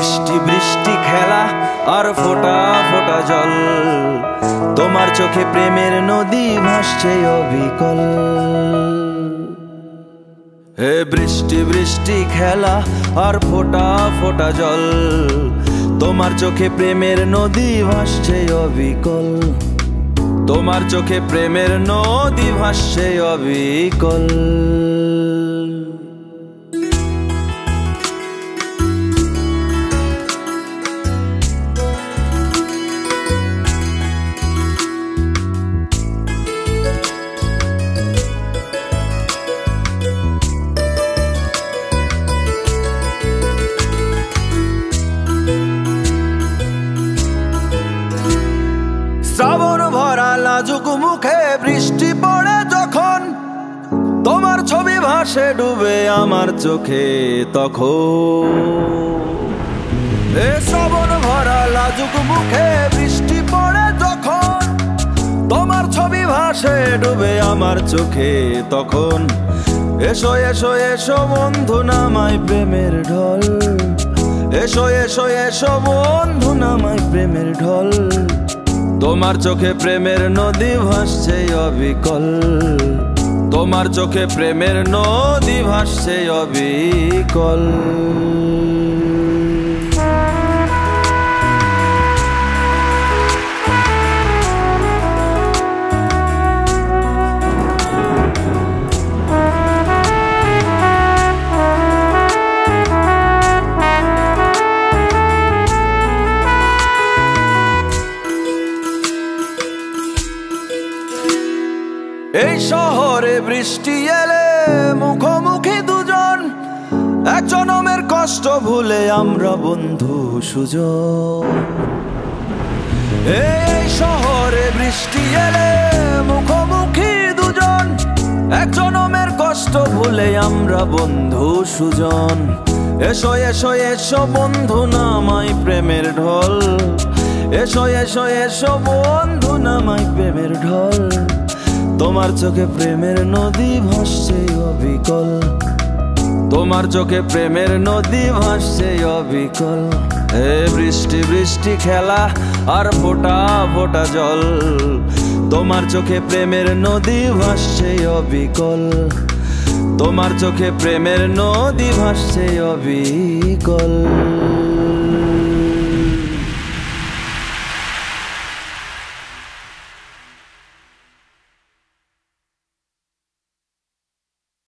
বৃষ্টি বৃষ্টি খেলা, আর ফোটা ফোটা জল। তোমার চোখে প্রেমের নদী ভাসছে অবিকল। হে বৃষ্টি বৃষ্টি খেলা, আর ফোটা ফোটা জল। তোমার চোখে প্রেমের নদী ভাসছে অবিকল। তোমার চোখে প্রেমের নদী ভাসছে অবিকল। ভাসে ডুবে আমার চোখে তখন। শ্রাবণ ভরা লাজুক মুখে বৃষ্টি পড়ে যখন, তোমার ছবি ভাসে ডুবে আমার চোখে তখন। এসো এসো এসো বন্ধু নামাই প্রেমের ঢল। এসো এসো এসো বন্ধু নামাই প্রেমের ঢল। তোমার চোখে প্রেমের নদী ভাসছে অবিকল। তোমার চোখে প্রেমের নদী ভাসছে অবিকল। এই শহরে বৃষ্টি এলে মুখোমুখি দুজন, এক জনমের কষ্ট ভুলে আমরা বন্ধু সুজন। এই শহরে বৃষ্টি এলে মুখোমুখি দুজন, এক জনমের কষ্ট ভুলে আমরা বন্ধু সুজন। এসো এসো এসো বন্ধু নামাই প্রেমের ঢল। এসো এসো এসো বন্ধু নামাই প্রেমের ঢল। তোমার চোখে প্রেমের নদী ভাসছে অবিকল। তোমার চোখে প্রেমের নদী ভাসছে অবিকল। হে বৃষ্টি বৃষ্টি খেলা আর ফোটা ফোটা জল। তোমার চোখে প্রেমের নদী ভাসছে অবিকল। তোমার চোখে প্রেমের নদী ভাসছে অবিকল।